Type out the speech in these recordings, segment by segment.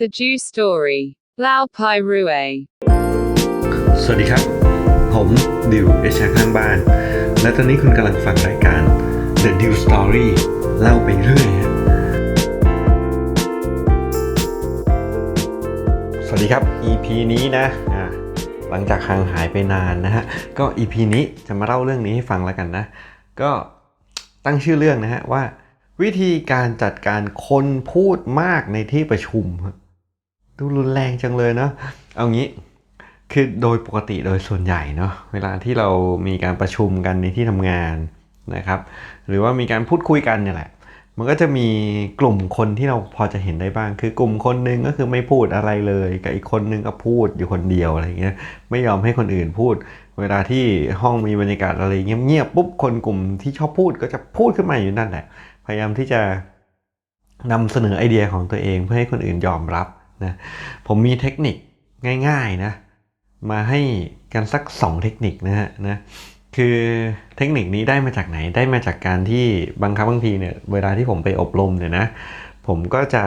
The Jew Story. Lao Pai Rue. สวัสดีครับ ผมดิวเอชาข้างบ้าน และตอนนี้คุณกำลังฟังรายการ The Dew Story เล่าไปเรื่อยสวัสดีครับ EP นี้นะะหลังจากห่างหายไปนานนะฮะ ก็ EP นี้จะมาเล่าเรื่องนี้ให้ฟังแล้วกันนะ ก็ตั้งชื่อเรื่องนะฮะว่าวิธีการจัดการคนพูดมากในที่ประชุม ดูรุนแรงจังเลยเนาะเอางี้คือโดยปกติโดยส่วนใหญ่เนาะเวลาที่เรามีการประชุมกันในที่ทำงานนะครับ หรือว่ามีการพูดคุยกันเนี่ยแหละ มันก็จะมีกลุ่มคนที่เราพอจะเห็นได้บ้าง คือกลุ่มคนหนึงก็คือไม่พูดอะไรเลยกับอีกคนนึงก็พูดอยู่คนเดียวอะไรเงี้ยไม่ยอมให้คนอื่นพูด เวลาที่ห้องมีบรรยากาศอะไรเงียบๆปุ๊บคนกลุ่มที่ชอบพูดก็จะพูดขึ้นมาอยู่นั่นแหละ พยายามที่จะนำเสนอไอเดียของตัวเองเพื่อให้คนอื่นยอมรับ นะผมมีเทคนิคง่ายๆนะมาให้กันสัก 2 เทคนิคนะฮะนะคือเทคนิคนี้ได้มาจากไหนได้มาจากการที่บางครั้งบางทีเนี่ยเวลาที่ผมไปอบรมเนี่ยนะผมก็จะ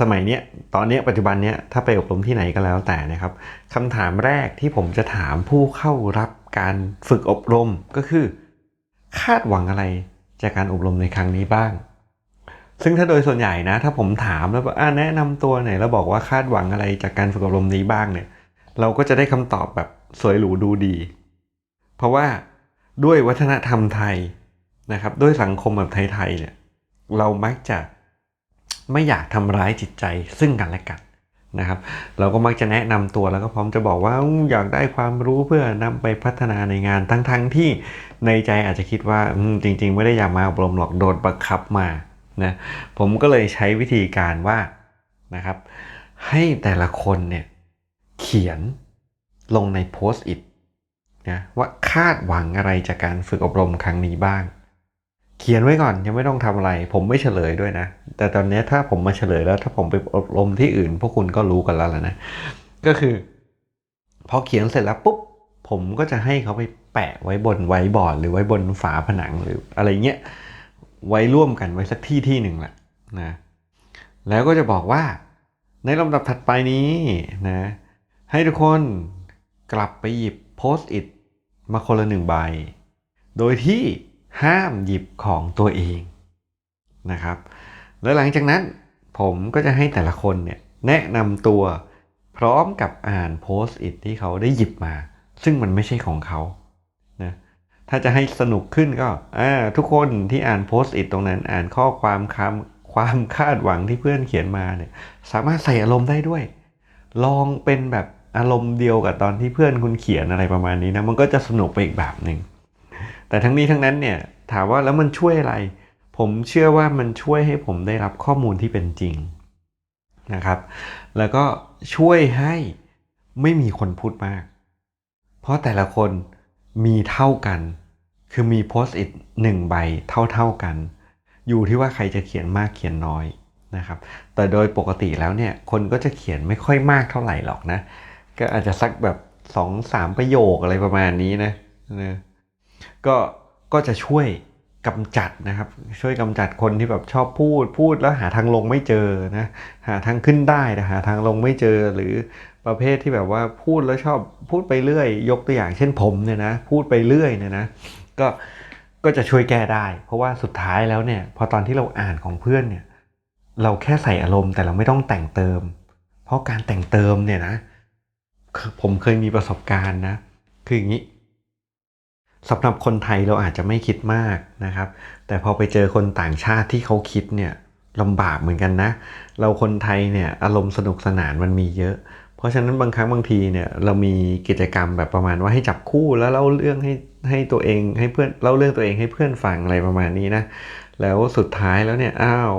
สมัยเนี้ยตอนเนี้ยปัจจุบันเนี้ยถ้าไปอบรมที่ไหนก็แล้วแต่นะครับคำถามแรกที่ผมจะถามผู้เข้ารับการฝึกอบรมก็คือ คาดหวังอะไรจากการอบรมในครั้งนี้บ้าง ซึ่งถ้าโดยส่วนใหญ่นะ ถ้าผมถามแล้วบอกอ่าแนะนำตัวไหนแล้วบอกว่าคาดหวังอะไรจากการฝึกอบรมนี้บ้างเนี่ย เราก็จะได้คำตอบแบบสวยหรูดูดี เพราะว่าด้วยวัฒนธรรมไทยนะครับ ด้วยสังคมแบบไทยๆเนี่ย เรามักจะไม่อยากทำร้ายจิตใจซึ่งกันและกันนะครับ เราก็มักจะแนะนำตัวแล้วก็พร้อมจะบอกว่าอยากได้ความรู้เพื่อนำไปพัฒนาในงานทั้งๆที่ในใจอาจจะคิดว่าจริง ๆ ไม่ได้อยากมาอบรมหรอกโดนบังคับมา นะผมก็เลยใช้วิธีการว่านะครับ ให้แต่ละคนเนี่ยเขียนลงในโพสต์อิทนะว่าคาดหวังอะไรจากการฝึกอบรมครั้งนี้บ้าง เขียนไว้ก่อนยังไม่ต้องทำอะไร ผมไม่เฉลยด้วยนะ แต่ตอนนี้ถ้าผมมาเฉลยแล้ว ถ้าผมไปอบรมที่อื่น พวกคุณก็รู้กันแล้วแหละนะ ก็คือ พอเขียนเสร็จแล้วปุ๊บผมก็จะให้เขาไปแปะไว้บนไว้บอร์ดหรือไว้บนฝาผนังหรืออะไรเงี้ย ไว้ร่วมกันไว้สักที่ที่หนึ่งแหละนะแล้วก็จะบอกว่า ในลำดับถัดไปนี้นะให้ทุกคนกลับไปหยิบโพสต์อิทมาคนละหนึ่งใบ โดยที่ห้ามหยิบของตัวเองนะครับ แล้วหลังจากนั้นผมก็จะให้แต่ละคนเนี่ยแนะนำตัวพร้อมกับอ่านโพสต์อิทที่เขาได้หยิบมา ซึ่งมันไม่ใช่ของเขา ถ้าจะให้สนุกขึ้นก็ทุกคนที่อ่านโพสต์อิทตรงนั้น อ่านข้อความคำความคาดหวังที่เพื่อนเขียนมาเนี่ยสามารถใส่อารมณ์ได้ด้วย ลองเป็นแบบอารมณ์เดียวกับตอนที่เพื่อนคุณเขียนอะไรประมาณนี้นะมันก็จะสนุกไปอีกแบบหนึ่งแต่ทั้งนี้ทั้งนั้นเนี่ยถามว่าแล้วมันช่วยอะไร ผมเชื่อว่ามันช่วยให้ผมได้รับข้อมูลที่เป็นจริงนะครับ แล้วก็ช่วยให้ไม่มีคนพูดมาก เพราะแต่ละคน มีเท่ากัน คือมีโพสต์อิทหนึ่งใบเท่าๆกัน อยู่ที่ว่าใครจะเขียนมากเขียนน้อยนะครับ แต่โดยปกติแล้วเนี่ยคนก็จะเขียนไม่ค่อยมากเท่าไหร่หรอกนะ ก็อาจจะสักแบบสองสามประโยคอะไรประมาณนี้นะนะก็ก็จะช่วยกำจัดนะครับ ช่วยกำจัดคนที่แบบชอบพูดพูดแล้วหาทางลงไม่เจอนะหาทางขึ้นได้แต่หาทางลงไม่เจอหรือ ประเภทที่แบบว่าพูดแล้วชอบพูดไปเรื่อย ยกตัวอย่างเช่นผมเนี่ยนะพูดไปเรื่อยเนี่ยนะก็ก็จะช่วยแก้ได้ เพราะว่าสุดท้ายแล้วเนี่ยพอตอนที่เราอ่านของเพื่อนเนี่ยเราแค่ใส่อารมณ์แต่เราไม่ต้องแต่งเติม เพราะการแต่งเติมเนี่ยนะผมเคยมีประสบการณ์นะ คืออย่างนี้สำหรับคนไทยเราอาจจะไม่คิดมากนะครับ แต่พอไปเจอคนต่างชาติที่เขาคิดเนี่ยลำบากเหมือนกันนะ เราคนไทยเนี่ยอารมณ์สนุกสนานมันมีเยอะ เพราะฉะนั้นบางครั้งบางทีเนี่ยเรามีกิจกรรมแบบประมาณว่าให้จับคู่แล้วเล่าเรื่องให้ให้ตัวเองให้เพื่อนเล่าเรื่องตัวเองให้เพื่อนฟังอะไรประมาณนี้นะแล้วสุดท้ายแล้วเนี่ยอ้าว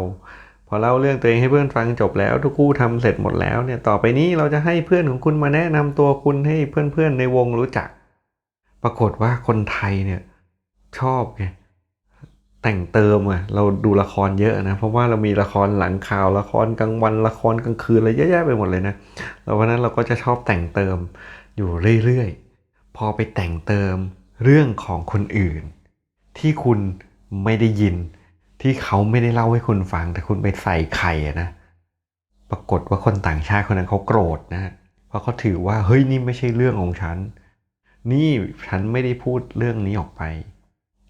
พอเล่าเรื่องตัวเองให้เพื่อนฟังจบแล้ว ทุกคู่ทำเสร็จหมดแล้วเนี่ยต่อไปนี้เราจะให้เพื่อนของคุณมาแนะนำตัวคุณให้เพื่อนๆในวงรู้จัก ปรากฏว่าคนไทยเนี่ยชอบไง แต่งเติมอะเราดูละครเยอะนะ เพราะว่าเรามีละครหลังข่าวละครกลางวันละครกลางคืนอะไรเยอะแยะไปหมดเลยนะแล้ววันนั้นเราก็จะชอบแต่งเติมอยู่เรื่อยๆ พอไปแต่งเติมเรื่องของคนอื่น ที่คุณไม่ได้ยิน ที่เขาไม่ได้เล่าให้คุณฟัง แต่คุณไปใส่ไข่อะนะ ปรากฏว่าคนต่างชาติคนนั้นเขาโกรธนะเพราะเขาถือว่าเฮ้ยนี่ไม่ใช่เรื่องของฉัน นี่ฉันไม่ได้พูดเรื่องนี้ออกไป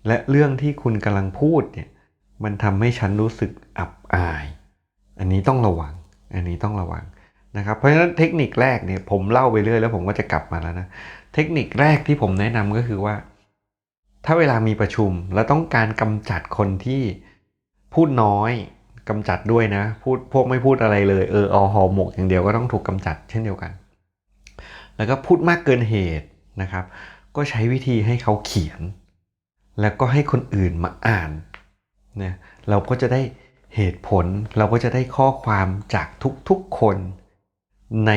และเรื่องที่คุณกำลังพูดเนี่ยมันทำให้ฉันรู้สึกอับอาย อันนี้ต้องระวัง อันนี้ต้องระวังนะครับ เพราะฉะนั้นเทคนิคแรกเนี่ยผมเล่าไปเรื่อยแล้วผมก็จะกลับมาแล้วนะ เทคนิคแรกที่ผมแนะนำก็คือว่า ถ้าเวลามีประชุมแล้วต้องการกำจัดคนที่พูดน้อยกำจัดด้วยนะ พูดพวกไม่พูดอะไรเลยเออเอาหอหมกอย่างเดียวก็ต้องถูกกำจัดเช่นเดียวกัน แล้วก็พูดมากเกินเหตุนะครับ ก็ใช้วิธีให้เขาเขียน แล้วก็ให้คนอื่นมาอ่านเนี่ยเราก็จะได้เหตุผลเราก็จะได้ข้อความจากทุกๆคนใน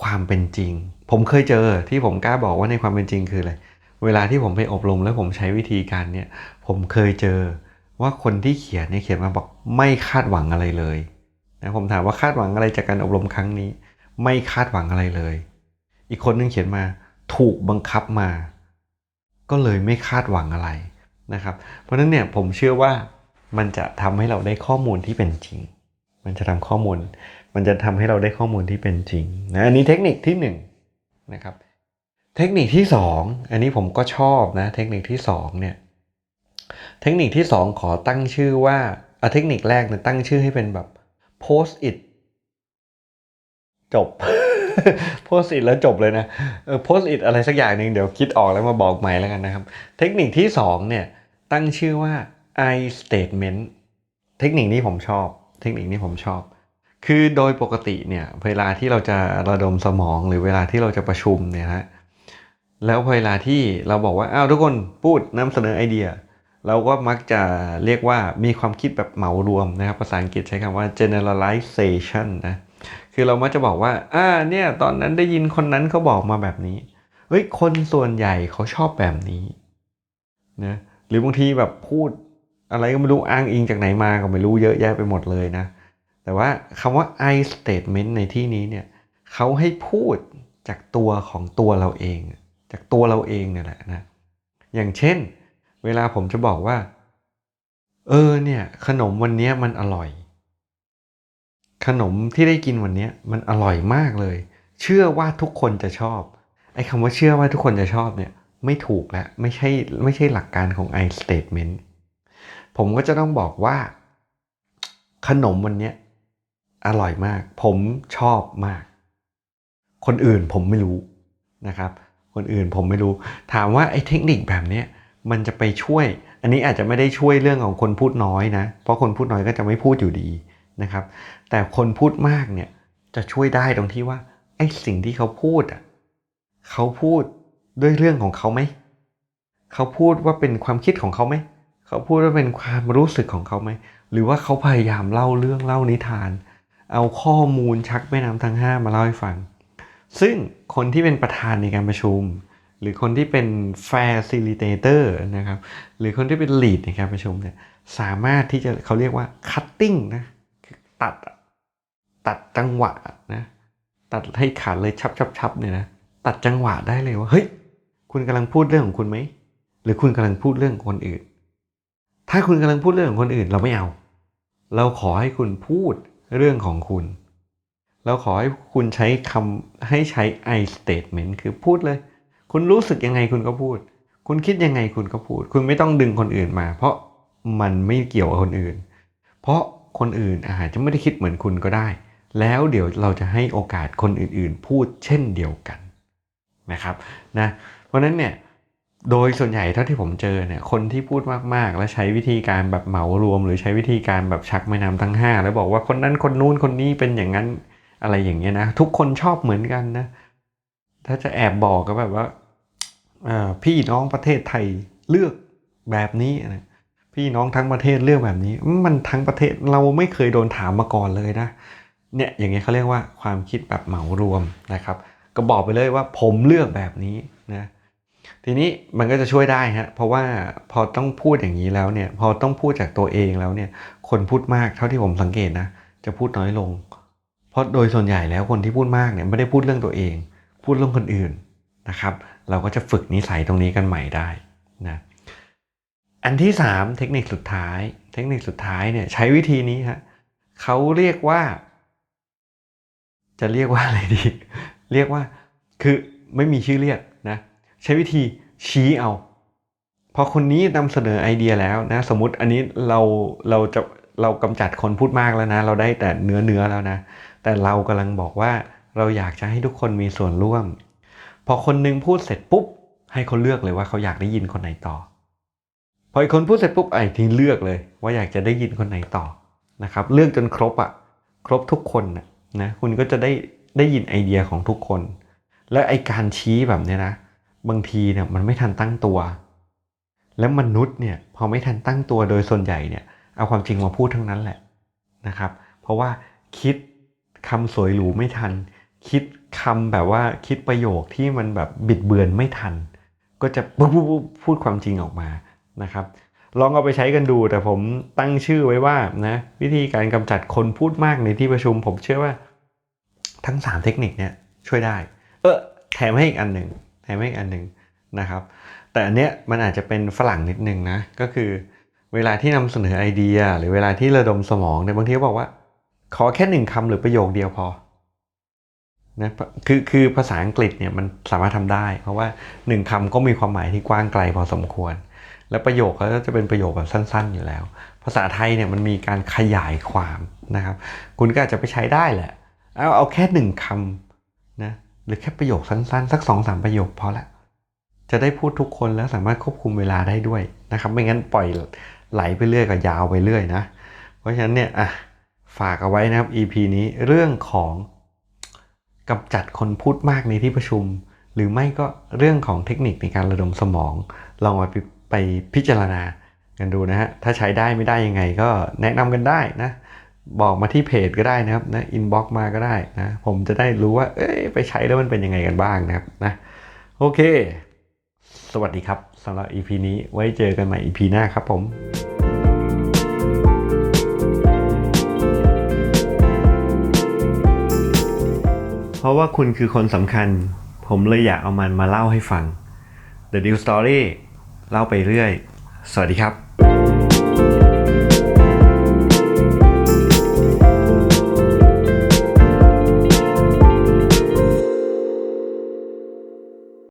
ความเป็นจริง ผมเคยเจอที่ผมกล้าบอกว่าในความเป็นจริงคืออะไรเวลาที่ผมไปอบรมแล้วผมใช้วิธีการเนี่ยผมเคยเจอว่าคนที่เขียนเนี่ยเขียนมาบอกไม่คาดหวังอะไรเลยนะผมถามว่าคาดหวังอะไรจากการอบรมครั้งนี้ ไม่คาดหวังอะไรเลย อีกคนนึงเขียนมาถูกบังคับมา ก็เลยไม่คาดหวังอะไรนะครับ เพราะฉะนั้นเนี่ยผมเชื่อว่ามันจะทำให้เราได้ข้อมูลที่เป็นจริง มันจะทำข้อมูล มันจะทำให้เราได้ข้อมูลที่เป็นจริงนะอันนี้เทคนิคที่หนึ่งนะครับ เทคนิคที่สองอันนี้ผมก็ชอบนะ เทคนิคที่สองเนี่ย เทคนิคที่สองขอตั้งชื่อว่าเอาเทคนิคแรกเนี่ยตั้งชื่อให้เป็นแบบ post it จบ post it แล้วจบเลยนะเออ post it อะไรสักอย่างหนึ่งเดี๋ยวคิดออกแล้วมาบอกใหม่แล้วกันนะครับ เทคนิคที่สองเนี่ยตั้งชื่อว่า I statement เทคนิคนี้ผมชอบ เทคนิคนี้ผมชอบ คือโดยปกติเนี่ยเวลาที่เราจะระดมสมองหรือเวลาที่เราจะประชุมเนี่ยฮะแล้วเวลาที่เราบอกว่าอ้าวทุกคนพูดนำเสนอไอเดีย เราก็มักจะเรียกว่ามีความคิดแบบเหมารวมนะครับ ภาษาอังกฤษใช้คำว่า generalization นะ คือเรามักจะบอกว่า อ่า เนี่ย ตอนนั้นได้ยินคนนั้นเขาบอกมาแบบนี้ เฮ้ย คนส่วนใหญ่เขาชอบแบบนี้นะหรือบางทีแบบพูดอะไรก็ไม่รู้อ้างอิงจากไหนมาก็ไม่รู้เยอะแยะไปหมดเลยนะ แต่ว่าคำว่า I statement ในที่นี้เนี่ยเขาให้พูดจากตัวของตัวเราเอง จากตัวเราเองเนี่ยแหละนะ อย่างเช่น เวลาผมจะบอกว่า เออเนี่ย ขนมวันนี้มันอร่อย ขนมที่ได้กินวันนี้มันอร่อยมากเลย เชื่อว่าทุกคนจะชอบ ไอ้คำว่าเชื่อว่าทุกคนจะชอบเนี่ยไม่ถูกแล้วไม่ใช่ไม่ใช่หลักการของ I statement ผมก็จะต้องบอกว่า ขนมวันนี้อร่อยมาก ผมชอบมาก คนอื่นผมไม่รู้นะครับ คนอื่นผมไม่รู้ ถามว่าไอ้เทคนิคแบบนี้มันจะไปช่วย อันนี้อาจจะไม่ได้ช่วยเรื่องของคนพูดน้อยนะ เพราะคนพูดน้อยก็จะไม่พูดอยู่ดี นะครับ แต่คนพูดมากเนี่ยจะช่วยได้ตรงที่ว่าไอ้สิ่งที่เขาพูดอะเขาพูดด้วยเรื่องของเขาไหม เขาพูดว่าเป็นความคิดของเขาไหม เขาพูดว่าเป็นความรู้สึกของเขาไหม หรือว่าเขาพยายามเล่าเรื่องเล่านิทาน เอาข้อมูลชักแม่น้ำทั้งห้ามาเล่าให้ฟัง ซึ่งคนที่เป็นประธานในการประชุม หรือคนที่เป็น facilitator นะครับ หรือคนที่เป็น lead ในการประชุมเนี่ย สามารถที่จะเขาเรียกว่า cutting นะ ตัด ตัดจังหวะนะตัดให้ขาดเลยชับชับชับเนี่ยนะตัดจังหวะได้เลยว่าเฮ้ยคุณกำลังพูดเรื่องของคุณไหมหรือคุณกำลังพูดเรื่องคนอื่น ถ้าคุณกำลังพูดเรื่องของคนอื่น เราไม่เอา เราขอให้คุณพูดเรื่องของคุณ เราขอให้คุณใช้คำให้ใช้ I statement คือพูดเลย คุณรู้สึกยังไงคุณก็พูด คุณคิดยังไงคุณก็พูด คุณไม่ต้องดึงคนอื่นมา เพราะมันไม่เกี่ยวกับคนอื่น เพราะ คนอื่นอาจจะไม่ได้คิดเหมือนคุณก็ได้ แล้วเดี๋ยวเราจะให้โอกาสคนอื่นๆ พูดเช่นเดียวกันนะครับนะเพราะนั้นเนี่ยโดยส่วนใหญ่เท่าที่ผมเจอเนี่ยคนที่พูดมากๆ และใช้วิธีการแบบเหมารวม หรือใช้วิธีการแบบชักแม่นำทั้งห้าแล้วบอกว่าคนนั้นคนนู้นคนนี้เป็นอย่างนั้นอะไรอย่างเงี้ยนะทุกคนชอบเหมือนกันนะถ้าจะแอบบอกก็แบบว่าอ่าพี่น้องประเทศไทยเลือกแบบนี้นะ พี่น้องทั้งประเทศเลือกแบบนี้ มันทั้งประเทศเราไม่เคยโดนถามมาก่อนเลยนะเนี่ยอย่างเงี้ยเขาเรียกว่าความคิดแบบเหมารวมนะครับ ก็บอกไปเลยว่าผมเลือกแบบนี้นะทีนี้มันก็จะช่วยได้ฮะเพราะว่าพอต้องพูดอย่างนี้แล้วเนี่ยพอต้องพูดจากตัวเองแล้วเนี่ยคนพูดมากเท่าที่ผมสังเกตนะจะพูดน้อยลง เพราะโดยส่วนใหญ่แล้วคนที่พูดมากเนี่ยไม่ได้พูดเรื่องตัวเอง พูดเรื่องคนอื่นนะครับ เราก็จะฝึกนิสัยตรงนี้กันใหม่ได้นะ อันที่สามเทคนิคสุดท้าย เทคนิคสุดท้ายเนี่ยใช้วิธีนี้ฮะเขาเรียกว่า จะเรียกว่าอะไรดี เรียกว่าคือไม่มีชื่อเรียกนะ ใช้วิธีชี้เอา พอคนนี้นำเสนอไอเดียแล้วนะ สมมติอันนี้เราเราจะเรากำจัดคนพูดมากแล้วนะ เราได้แต่เนื้อเนื้อแล้วนะ แต่เรากำลังบอกว่าเราอยากจะให้ทุกคนมีส่วนร่วม พอคนหนึงพูดเสร็จปุ๊บ ให้เขาเลือกเลยว่าเขาอยากได้ยินคนไหนต่อ พออีกคนพูดเสร็จปุ๊บไอ้ทีเลือกเลย ว่าอยากจะได้ยินคนไหนต่อนะครับเลือกจนครบอะครบทุกคนนะนะคุณก็จะได้ได้ยินไอเดียของทุกคน และไอการชี้แบบเนี้ยนะบางทีเนี่ยมันไม่ทันตั้งตัว แล้วมนุษย์เนี่ยพอไม่ทันตั้งตัวโดยส่วนใหญ่เนี่ยเอาความจริงมาพูดทั้งนั้นแหละนะครับ เพราะว่าคิดคำสวยหรูไม่ทัน คิดคำแบบว่าคิดประโยคที่มันแบบบิดเบือนไม่ทัน ก็จะปุ๊บปุ๊บปุ๊บพูดความจริงออกมา นะครับลองเอาไปใช้กันดูแต่ผมตั้งชื่อไว้ว่านะวิธีการกำจัดคนพูดมากในที่ประชุม ผมเชื่อว่า ทั้ง 3 เทคนิคเนี่ยช่วยได้ เออแถมให้อีกอันหนึ่งแถมให้อีกอันหนึ่งนะครับ แต่อันเนี้ยมันอาจจะเป็นฝรั่งนิดนึงนะก็คือเวลาที่นำเสนอไอเดีย หรือเวลาที่ระดมสมองเนี่ยบางทีก็บอกว่า ขอแค่หนึ่งคำหรือประโยคเดียวพอนะคือคือภาษาอังกฤษเนี่ยมันสามารถทำได้ เพราะว่าหนึ่งคำก็มีความหมายที่กว้างไกลพอสมควร และประโยคก็จะเป็นประโยคแบบสั้นๆอยู่แล้ว ภาษาไทยเนี่ยมันมีการขยายความนะครับ คุณก็อาจจะไปใช้ได้แหละ เอาเอาแค่หนึ่งคำนะหรือแค่ประโยคสั้นๆ สักสองสามประโยคพอละจะได้พูดทุกคนแล้วสามารถควบคุมเวลาได้ด้วยนะครับ ไม่งั้นปล่อยไหลไปเรื่อยกับยาวไปเรื่อยนะ เพราะฉะนั้นเนี่ยอะฝากเอาไว้นะครับ EP นี้เรื่องของกำจัดคนพูดมากในที่ประชุม หรือไม่ก็เรื่องของเทคนิคในการระดมสมองลองมา ไปพิจารณากันดูนะฮะ ถ้าใช้ได้ไม่ได้ยังไงก็แนะนำกันได้นะ บอกมาที่เพจก็ได้นะครับนะอินบ็อกมาก็ได้นะ ผมจะได้รู้ว่า เอ้ยไปใช้แล้วมันเป็นยังไงกันบ้างนะครับนะโอเค สวัสดีครับสำหรับ EP นี้ไว้เจอกันใหม่ EP หน้าครับผมเพราะว่าคุณคือคนสำคัญ ผมเลยอยากเอามันมาเล่าให้ฟัง The New Story เล่าไปเรื่อย สวัสดีครับ